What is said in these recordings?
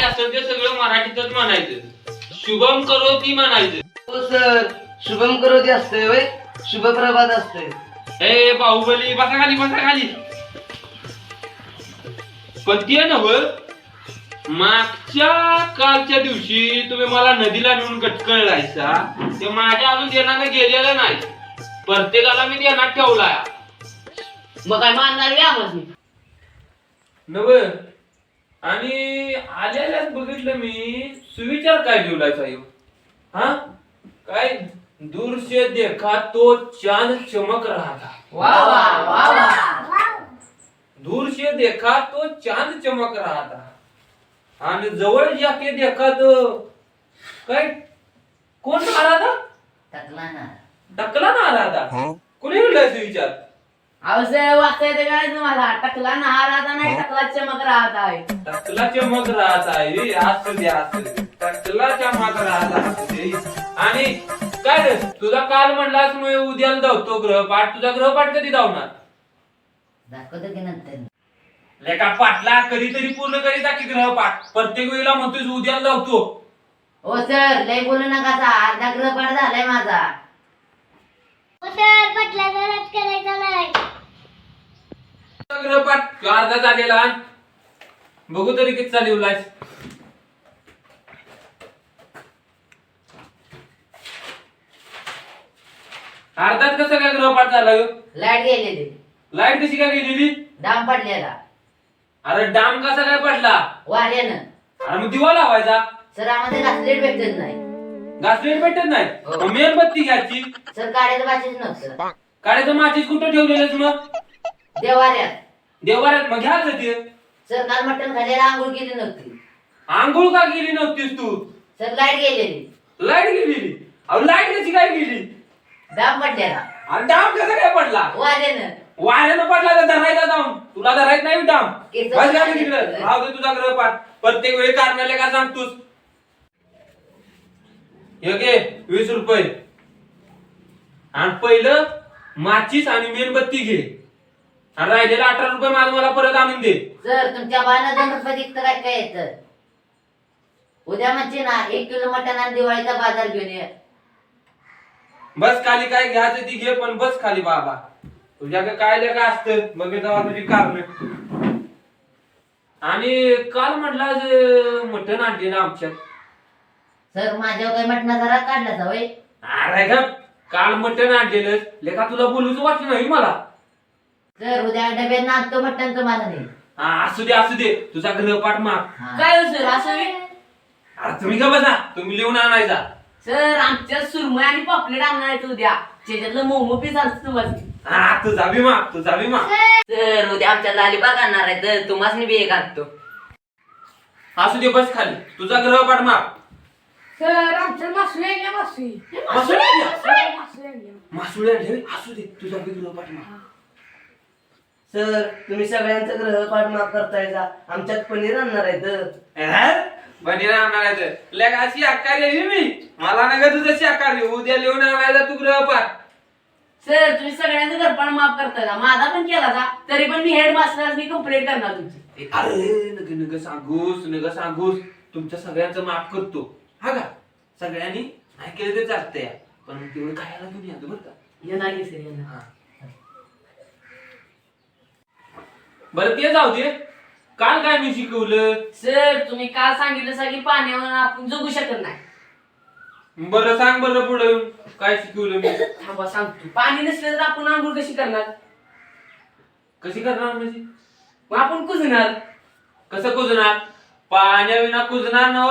काय असेल ते सगळं मराठीतच म्हणायचं. शुभम करोती म्हणायचं. हो सर. शुभम करोती असतंय वय शुभप्रभात असतंय. ए बाहुबली बसा खाली बसा खाली. पण ते नव मागच्या कालच्या दिवशी तुम्ही मला नदीला नेऊन गटकळलायचा ते माझ्या अजून देण्यानं गेलेलं नाही. प्रत्येकाला मी देण्यात ठेवलाय. मग काय मानणार या आम्हाला? नव आणि आलेल्याच बघितलं मी सुविचार काय ठेवलाय साहेब हा? काय दूर से देखा तो चांद चमक रहा था वा वा वा वा. दूर से देखा तो चांद चमक रहा था आणि जवळ जाके देखा तो काय? कोण आ रहा था टाकला ना टकला ना आ रहा था कोणी म्हणलं विचार? अहो सर वाचता येते काय तुम्हाला टकला ना राहता नाही टकला चमक राहत आहे. टकला चमक राहत आहे. असू दे असू दे. टकला चमक राहत आहे आणि काय रे तुझा काल म्हणलास मी उद्याला धावतो ग्रहपाठ तुझा ग्रहपाठ कधी धावणार? दाखवतो की नंतर. लेका पाठला कधीतरी पूर्ण करीत की ग्रहपाठ प्रत्येक वेळेला म्हणतोय उद्याला धावतो. हो सर लय बोलू नका. अर्धा गृहपाठ झालाय माझा. अर्धा झालेला. बघू तरी किती चालवलायस अर्धात कसं काय ग्रहपाठ झाला? लाइट गेलेली. लाइट कशी काय गेलेली? डाम पडलेला. अरे डाम कसा काय पडला? वाऱ्यानं. अरे मग दिवा लावायचा. सर आम्हाला घासलेट भेटत नाही. घासलेट भेटत नाही. हो. मग मेणबत्ती घ्यायची. सर काढायचं नव्हतं. काढायचं माचीस कुठं ठेवलेलंच मग? देवाऱ्यात. देवाऱ्यात मग घ्यायचं ते. सर काल मटण खाल्लेला आंघोळ केली नव्हती. आंघोळ का गेली नव्हतीस तू? सर लाइट गेलेली. लाइट गेलेली. अहो लाइट कशी काय गेली? डाम पडलेला. आणि डाम कसा काय पडला? वाऱ्यानं. वाऱ्यानं पडला तर धरायचा जाऊन. तुला धरायत नाही डाम केस बस झालं तिकडं. राहू दे तुझा ग्रहपाठ. प्रत्येक वेळी कारणाला का सांगतोस? हे वीस रुपये. आणि पहिलं माचीस आणि मेणबत्ती घे. आणि राहिलेला अठरा रुपये माझं मला परत आणून दे. सर तुमच्या बायला दोन रुपये दिखत काय काय येतं? उद्या म्हणजे ना एक किलो मटण आणि दिवाळीचा बाजार घेऊन ये. बस खाली काय घ्यायचं ती घे पण बस खाली बाबा. तुझ्याकडे काय लेखा असतं? बघ तेव्हा तुझी कारण. आणि काल म्हटलं मटण आणले ना आमच्यात. सर माझ्यावर काही मटणा जरा काढला सवय अरे का काल मटण आणलेलं. लेखा तुला बोलूच वाटलं नाही मला? सर उद्या डब्यात नाचतो मटण तुम्हाला नाही हा, असू दे असू दे. तुझा ग्रहपाठ माग. काय सर असं अरे तुम्ही का बसा. तुम्ही लिहून आणायचा. सर आमच्या सुरमई आणि पॉपलेट आणणार आहेत उद्या. त्याच्यातलं मोमो पीस आणतो तुम्हाला. हा तुझा बी माग तुझा बी माग. सर उद्या आमच्या लालीबाग आणणार आहे तर तुम्हाला बी एक आणतो. असू दे बस खाली. तुझा ग्रहपाठ माग. सर आमचं मासू आहे मासू मासुळी. आणल्या? मासू आहे मासुळी आणली होय? असू दे तुझा बी ग्रहपाठ माग सर तुम्ही सगळ्यांचं ग्रहपाठ माफ करताय जा. आमच्यात पनीर आणणार आहे तर बनीला आणायचं लेख अशी आकार लिहिली मी. मला नका तुझं शाकाहारी उद्या लिहून आणायचा तू ग्रहपाठ सर तुम्ही सगळ्यांचं घरपाण माफ करता का माझा पण केला का तरी पण मी हेड मास्टर कंप्लेंट करणार तुमची. अरे नग नग सांगूस नग सांगूस. तुमच्या सगळ्यांचं माफ करतो. हा का? सगळ्यांनी नाही केलं ते चालतंय. पण तेवढं खायला घेऊन या बरं का. येणार की सर येणार. हा. बरं ते जाऊ दे. काल काय मी शिकवलं? सर तुम्ही काल सांगितलं की पाण्यावर आपण जगू शकत नाही. बरं सांग बरं पुढे. काय शिकवलं मी? थांबा सांगतो. पाणी नसलं तर आपण आंघोळ कशी करणार? कशी करणार म्हणजे? मग आपण कुजणार. कसं कुजणार? पाण्याविना कुजणार नव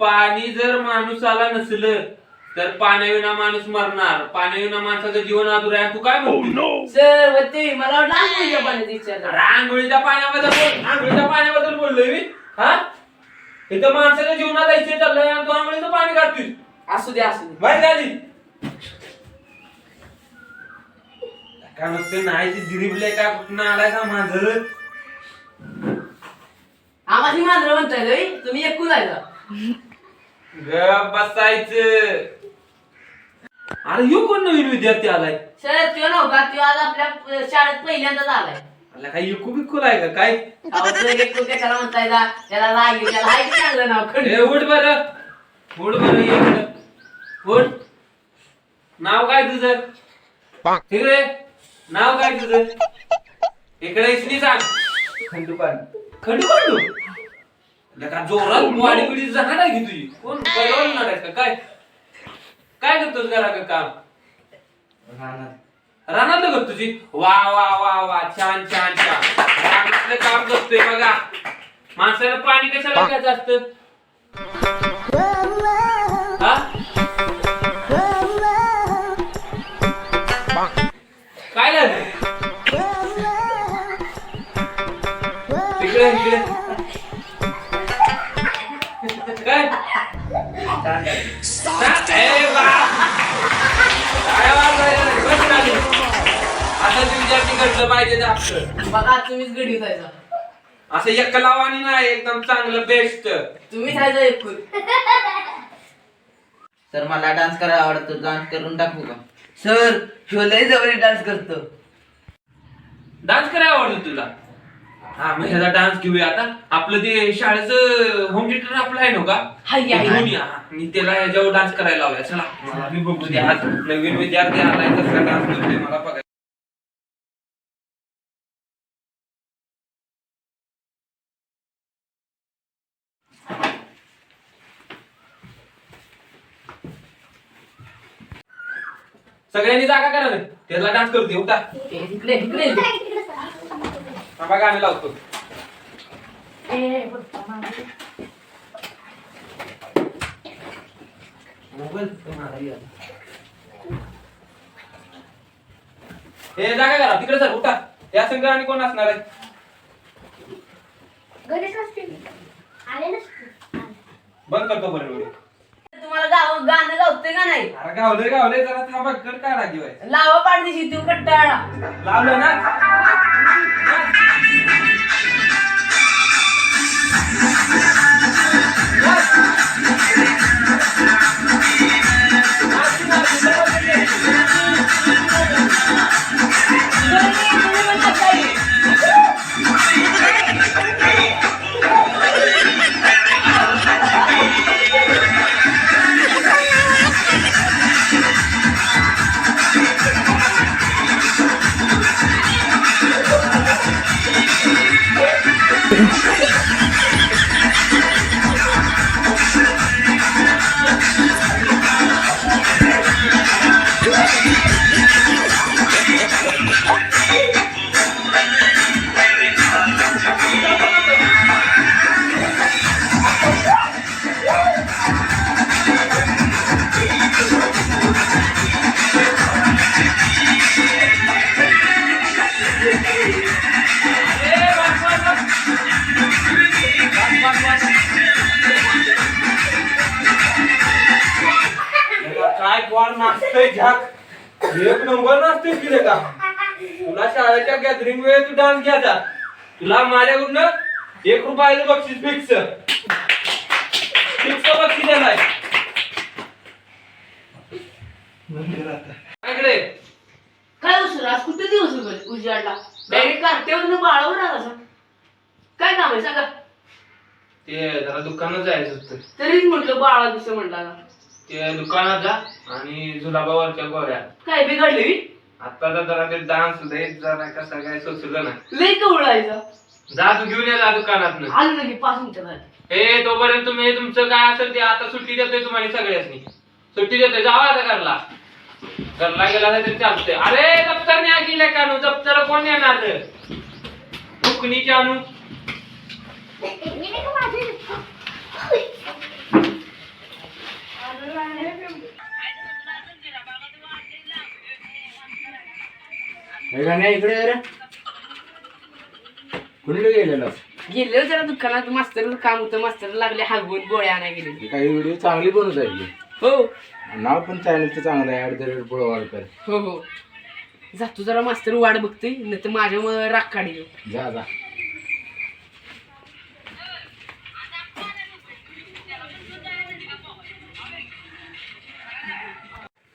पाणी जर माणूसाला नसलं तर पाण्याविना माणूस मरणार. पाण्याविना माणसाचं जीवन अधुर आहे. तू काय म्हणतो सर व ते मला वाटलं आंघोळीच्या पाण्यात विचारणार आंघोळीच्या पाण्याबद्दल बोल. आंघोळीच्या पाण्याबद्दल बोललोय मी. हा? इथं माणसाच्या जीवनात ऐसे चाललंय आणि तू आंघोळीचं पाणी काढतोय असू दे असू दे. बाहेर झाली काय मग ते नाही ते जिरीबले का कुठं आलाय का माझं आम्हाला मांजरं म्हणताय लय तुम्ही एकूण ग बसायचं. अरे यो कोण नवीन विद्यार्थी आलाय? सर तो नव्हता तो आज आपल्या शाळेत पहिल्यांदाच आलाय. मला काय इकू बिकू आहे का? काय? अहो सर एक तो कशाला म्हणताय जा त्याला राग येईल, त्याला आहे की चांगलं नाव खंड. ए उठ बर. उठ बर उठ. नाव काय तुझं? इकडे नाव काय तुझं? इकडे इसनी सांग. खंडू पांडू. खंडू खंडू का जोरात वाडी बिडी जाणार आहे की तुझी. कोण? पैलवान आहे का? काय? काय करतोस घरा का काम? रानात. रानातलं करतो तुझी? वा वा वा वा छान छान छान. रानातलं काम करतोय बघा. माणसाला पाणी कशाला घ्यायचं असतं? हा? काय झालं? इकडे इकडे. काय. आता विद्यार्थी घडलं पाहिजे आपलं बघा तुम्हीच गडी जायचा. असं एक लावानी नाही एकदम चांगलं बेस्ट तुम्हीच राहायचं एकूण सर मला डान्स करायला आवडतो. डान्स करून टाकू का? सर ह्यो लय जवळ डान्स करतो. डान्स करायला आवडतो तुला? हा मग ह्याचा डान्स घेऊया आता. आपलं ते शाळेचं होम थिएटर आपलं आहे ना का? हाय, ते हाय. घेऊन या. आणि त्याला ह्याच्यावर डान्स करायला लावूया. चला. मला बी बघू. दे आज नवीन विद्यार्थी आलाय कसला डान्स करतोय मला बघायला. सगळ्यांनी जागा करा रे. त्याला डान्स करते उठा. इकडे इकडे. थांबा गाणे लावतो. हे जागा करा तिकडे सर उठा. त्या संघ आणि कोण असणार आहे? आले बंद करतो बरं व्हिडिओ तुम्हाला गाव गाणं गावते का नाही? अरे गावले गावले जरा थांबा कर काय राखीवाय लावा पाडदिशी तू कट्टाळा. लावलं ना? Ai, ai. एक नंबर नाचतोय की तुला शाळेच्या गॅदरिंग वेळेस तू डान्स घ्यायचा. तुला माझ्याकडून एक रुपयाचं बक्षीस फिक्स फिक्स बक्षीस देणार इकडे. काय उशीर? आज कुठे दिवस उजाडला? डायरेक्ट कार्ट्यावर बाळावर आला. काय काम आहे? सांगा. ते जरा दुकानात जायचं होतं. तरीच म्हटलं बाळा दिसं म्हटला. ते दुकानात जा आणि जुलाबावरच्या गोळ्या काय बिघडले? आता तर जरा ते डान्स लय जरा कसं काय सुचलं नाही. लय कवळायचा जा तू घेऊन ये जा दुकानात आलं लगे पाच मिनिटं झाली हे तोपर्यंत तुम्ही तुमचं काय असेल ते आता सुट्टी देतोय तुम्हाला सगळ्यांनी. सुट्टी देतोय जावा आता घरला. घरला गेला नाही तरी चालतंय. अरे दप्तर न्या गेले का नु दप्तर कोण येणार फुकणीचे आणू. मी नाही का माझे? इकडे रे. कुणीकडे गेलेलो? गेले जरा दुकानात. मास्तर काम होतं. मास्तर लागले गोळ्या आणाय गेले. काही व्हिडिओ चांगली बनवत आहे हो. नाव पण चॅनलचं चांगलं आहे. ॲट द रेट पुळवाडकर हो हो. जातो जरा मास्तर वाट बघतोय. नाही तर माझ्या राग काढी जा जा.